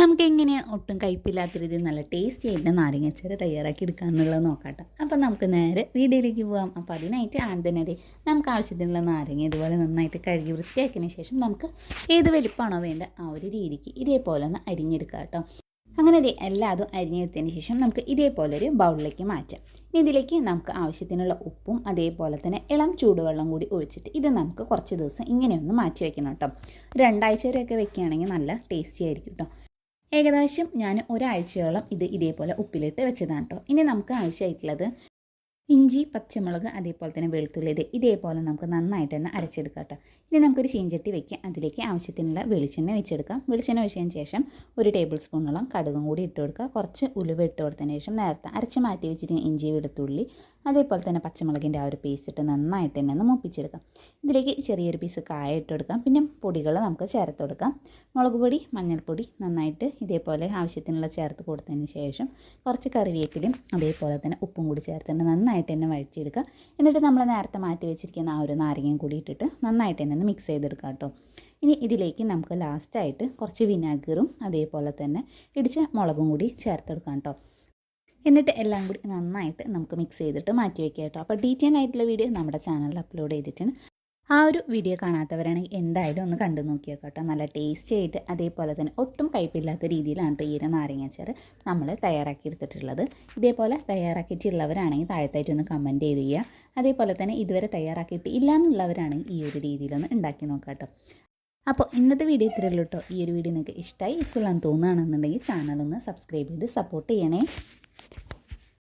നമുക്ക് എങ്ങനെയാണ് ഒട്ടും കയ്പില്ലാത്ത രീതിയിൽ നല്ല ടേസ്റ്റി ആയിട്ട് നാരങ്ങച്ചാറ് തയ്യാറാക്കി എടുക്കാമെന്നുള്ളത് നോക്കാട്ടോ. അപ്പോൾ നമുക്ക് നേരെ വീഡിയോയിലേക്ക് പോകാം അപ്പോൾ അതിനായിട്ട് ആദ്യം നമുക്ക് ആവശ്യത്തിനുള്ള നാരങ്ങ ഇതുപോലെ നന്നായിട്ട് കഴുകി വൃത്തിയാക്കിയതിന് ശേഷം നമുക്ക് ഏത് വലിപ്പമാണോ വേണ്ട ആ ഒരു രീതിക്ക് ഇതേപോലെ ഒന്ന് അരിഞ്ഞെടുക്കുക കേട്ടോ. അങ്ങനെ ദേ എല്ലാതും അരിഞ്ഞെടുത്തതിന് ശേഷം നമുക്ക് ഇതേപോലെ ഒരു ബൗളിലേക്ക് മാറ്റാം. ഇനി ഇതിലേക്ക് നമുക്ക് ആവശ്യത്തിനുള്ള ഉപ്പും അതേപോലെ തന്നെ ഇളം ചൂടുവെള്ളം കൂടി ഒഴിച്ചിട്ട് ഇത് നമുക്ക് കുറച്ച് ദിവസം ഇങ്ങനെയൊന്ന് മാറ്റി വെക്കണം കേട്ടോ. രണ്ടാഴ്ച വരെയൊക്കെ വെക്കുകയാണെങ്കിൽ നല്ല ടേസ്റ്റി ആയിരിക്കും കേട്ടോ. ഏകദേശം ഞാൻ ഒരാഴ്ചയോളം ഇത് ഇതേപോലെ ഉപ്പിലിട്ട് വെച്ചതാണ് കേട്ടോ ഇനി നമുക്ക് ആവശ്യമായിട്ടുള്ളത് ഇഞ്ചി പച്ചമുളക് അതേപോലെ തന്നെ വെളുത്തുള്ളി ഇത് ഇതേപോലെ നമുക്ക് നന്നായിട്ട് തന്നെ അരച്ചെടുക്കാം കേട്ടോ. ഇനി നമുക്കൊരു ചീഞ്ചട്ടി വെക്കുക അതിലേക്ക് ആവശ്യത്തിനുള്ള വെളിച്ചെണ്ണ വെച്ചെടുക്കാം. വെളിച്ചെണ്ണ ഒഴിച്ചതിന് ശേഷം ഒരു ടേബിൾ സ്പൂണോളം കടുകും കൂടി ഇട്ട് കൊടുക്കുക. കുറച്ച് ഉലുവ ഇട്ട് കൊടുത്തതിന് ശേഷം നേരത്തെ അരച്ച് മാറ്റി വെച്ചിരിക്കുന്ന ഇഞ്ചി വെളുത്തുള്ളി അതേപോലെ തന്നെ പച്ചമുളകിന്റെ ആ ഒരു പേസ്റ്റ് ഇട്ട് നന്നായിട്ട് തന്നെ ഒന്ന് മുപ്പിച്ചെടുക്കാം. ഇതിലേക്ക് ചെറിയൊരു പീസ് കായ ഇട്ട് കൊടുക്കാം. പിന്നെ പൊടികൾ നമുക്ക് ചേർത്ത് കൊടുക്കാം. മുളക് പൊടി മഞ്ഞൾപ്പൊടി നന്നായിട്ട് ഇതേപോലെ ആവശ്യത്തിനുള്ള ചേർത്ത് കൊടുത്തതിന് ശേഷം കുറച്ച് കറിവേപ്പിലും അതേപോലെ തന്നെ ഉപ്പും കൂടി ചേർത്തിട്ട് നന്നായിട്ട് തന്നെ വഴിച്ചെടുക്കുക എന്നിട്ട് നമ്മൾ നേരത്തെ മാറ്റി വെച്ചിരിക്കുന്ന ആ ഒരു നാരങ്ങയും കൂടി ഇട്ടിട്ട് നന്നായിട്ട് തന്നെ ഒന്ന് മിക്സ് ചെയ്തെടുക്കുക കേട്ടോ. ഇനി ഇതിലേക്ക് നമുക്ക് ലാസ്റ്റായിട്ട് കുറച്ച് വിനാഗറും അതേപോലെ തന്നെ ഇടിച്ച മുളകും കൂടി ചേർത്തെടുക്കാം കേട്ടോ. എന്നിട്ട് എല്ലാം കൂടി നന്നായിട്ട് നമുക്ക് മിക്സ് ചെയ്തിട്ട് മാറ്റി വെക്കാം കേട്ടോ. അപ്പോൾ ഡീറ്റെയിൽ ആയിട്ടുള്ള വീഡിയോ നമ്മുടെ ചാനലിൽ അപ്ലോഡ് ചെയ്തിട്ടുണ്ട്. ആ ഒരു വീഡിയോ കാണാത്തവരാണെങ്കിൽ എന്തായാലും ഒന്ന് കണ്ടു നോക്കിയേക്കാം കേട്ടോ. നല്ല ടേസ്റ്റി ആയിട്ട് അതേപോലെ തന്നെ ഒട്ടും കയ്പില്ലാത്ത രീതിയിലാണ് ഈ ഒരു നാരങ്ങാച്ചാറ് നമ്മൾ തയ്യാറാക്കി എടുത്തിട്ടുള്ളത്. ഇതേപോലെ തയ്യാറാക്കിയിട്ടുള്ളവരാണെങ്കിൽ താഴത്തായിട്ട് ഒന്ന് കമന്റ് ചെയ്ത് ചെയ്യുക. അതേപോലെ തന്നെ ഇതുവരെ തയ്യാറാക്കിയിട്ട് ഇല്ല എന്നുള്ളവരാണെങ്കിൽ ഈ ഒരു രീതിയിലൊന്ന് ഉണ്ടാക്കി നോക്കാം അപ്പോൾ ഇന്നത്തെ വീഡിയോ ഇത്രയുള്ളൂ കേട്ടോ. ഈ ഒരു വീഡിയോ നിങ്ങൾക്ക് ഇഷ്ടമായി യൂസ്ഫുൾ ആണെന്ന് തോന്നുകയാണെന്നുണ്ടെങ്കിൽ ചാനലൊന്ന് സബ്സ്ക്രൈബ് ചെയ്ത് സപ്പോർട്ട് ചെയ്യണേ.